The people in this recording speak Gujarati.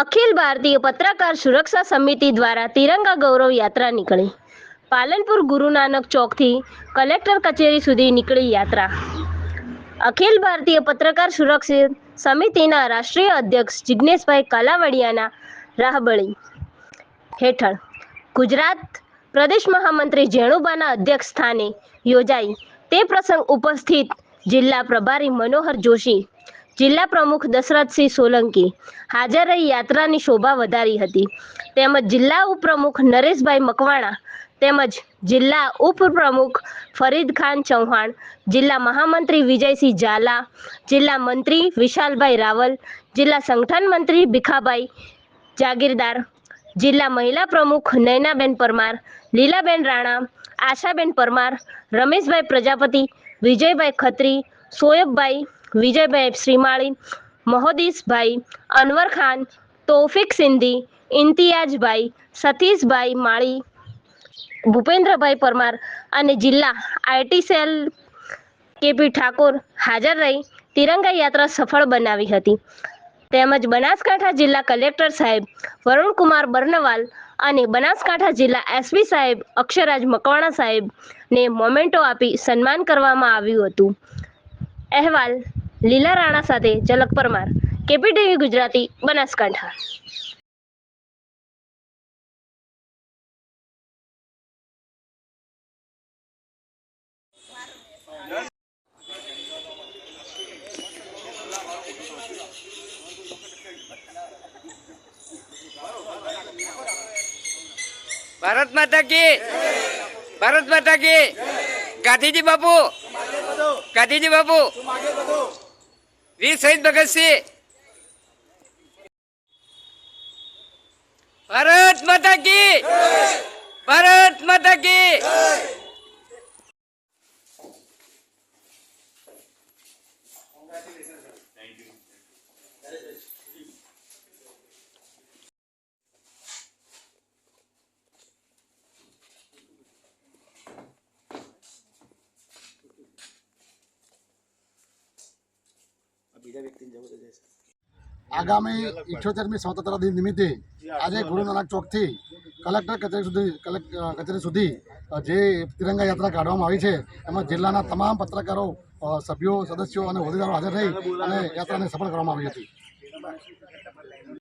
અખિલ ભારતીય પત્રકાર સુરક્ષા સમિતિ દ્વારા તિરંગા ગૌરવ યાત્રા નીકળી. પાલનપુર ગુરુ નાનક ચોકથી કલેક્ટર કચેરી સુધી નીકળી યાત્રા. અખિલ ભારતીય પત્રકાર સુરક્ષિત સમિતિના રાષ્ટ્રીય અધ્યક્ષ જિજ્ઞેશભાઈ કાલાવડિયાના રાહબળી હેઠળ ગુજરાત પ્રદેશ મહામંત્રી જેણુબાના અધ્યક્ષ સ્થાને યોજાઈ. તે પ્રસંગ ઉપસ્થિત જિલ્લા પ્રભારી મનોહર જોશી જિલ્લા પ્રમુખ દશરથસિંહ સોલંકી હાજર રહી યાત્રાની શોભા વધારી હતી. તેમજ જિલ્લા ઉપપ્રમુખ નરેશભાઈ મકવાણા તેમજ જિલ્લા ઉપપ્રમુખ ફરીદ ખાન ચૌહાણ, જિલ્લા મહામંત્રી વિજયસિંહ ઝાલા, જિલ્લા મંત્રી વિશાલભાઈ રાવલ, જિલ્લા સંગઠન મંત્રી ભીખાભાઈ જાગીરદાર, જિલ્લા મહિલા પ્રમુખ નયનાબેન પરમાર, લીલાબેન રાણા, આશાબેન પરમાર, રમેશભાઈ પ્રજાપતિ, વિજયભાઈ ખત્રી, સોયબભાઈ વિજયભાઈ શ્રીમાળી મહોદીસભાઈ અનવર ખાન તોફિક સિંધી ઇમ્તિયાજભાઈ સતીશભાઈ માળી, ભૂપેન્દ્રભાઈ પરમાર અને જિલ્લા આઈટી સેલ કેપી ઠાકોર હાજર રહી, તિરંગા યાત્રા સફળ બનાવી હતી. તેમજ બનાસકાંઠા જિલ્લા કલેક્ટર સાહેબ વરુણકુમાર બર્નવાલ અને બનાસકાંઠા જિલ્લા એસપી સાહેબ અક્ષરાજ મકવાણા સાહેબને મોમેન્ટો આપી સન્માન કરવામાં આવ્યું હતું. અહેવાલ લીલા રાણા સાથે ઝલક પરમાર કેપીટીવી ગુજરાતી, બનાસકાંઠા. ભારત માતા કી. ભારત માતા કી. ગાંધીજી બાપુ. ગાંધીજી બાપુ. વીર શહીદ ભગતસિંહ. ભારત માતા કી ભારત માતા કી આગામી ઇઠ્યોતેરમી સ્વતંત્ર દિન નિમિત્તે આજે ગુરુ નાનક ચોકથી કલેક્ટર કચેરી સુધી કચેરી સુધી જે તિરંગા યાત્રા કાઢવામાં આવી છે, એમાં જિલ્લાના તમામ પત્રકારો સભ્યો, સદસ્યો અને હોદ્દેદારો હાજર રહી અને યાત્રાને સફળ કરવામાં આવી હતી.